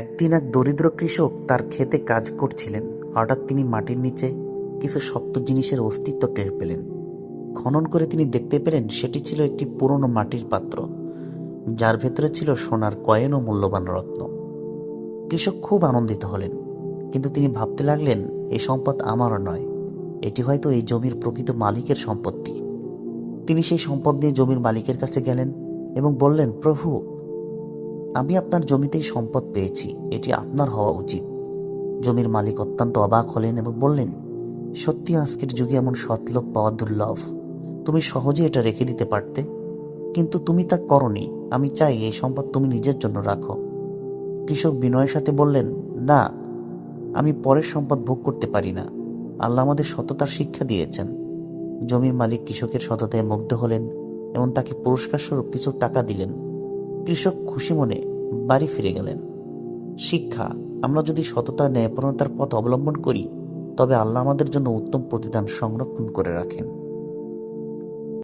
একদিন এক দরিদ্র কৃষক তার ক্ষেতে কাজ করছিলেন। হঠাৎ তিনি মাটির নিচে কিছু শক্ত জিনিসের অস্তিত্ব টের পেলেন। খনন করে তিনি দেখতে পেলেন সেটি ছিল একটি পুরনো মাটির পাত্র, যার ভেতরে ছিল সোনার কয়েন ও মূল্যবান রত্ন। কৃষক খুব আনন্দিত হলেন, কিন্তু তিনি ভাবতে লাগলেন এই সম্পদ আমারও নয়, এটি হয়তো এই জমির প্রকৃত মালিকের সম্পত্তি। তিনি সেই সম্পদ নিয়ে জমির মালিকের কাছে গেলেন এবং বললেন, প্রভু আমি আপনার জমিতেই সম্পদ পেয়েছি, এটি আপনার হওয়া উচিত। জমির মালিক অত্যন্ত অবাক হলেন এবং বললেন, সত্যি আজকের যুগে এমন সৎলোক পাওয়া দুর্লভ। তুমি সহজে এটা রেখে দিতে পারতে। কিন্তু তুমি তা করনি। আমি চাই এই সম্পদ তুমি নিজের জন্য রাখো। কৃষক বিনয়ের সাথে বললেন, না, আমি পরের সম্পদ ভোগ করতে পারি না। আল্লাহ আমাদের সততার শিক্ষা দিয়েছেন। জমির মালিক কৃষকের সততায় মুগ্ধ হলেন এবং তাকে পুরস্কার স্বরূপ কিছু টাকা দিলেন। কৃষক খুশি মনে বাড়ি ফিরে গেলেন। শিক্ষা, আমরা যদি সততা ন্যায়পরণতার পথ অবলম্বন করি, তবে আল্লাহ আমাদের জন্য উত্তম প্রতিদান সংরক্ষণ করে রাখেন।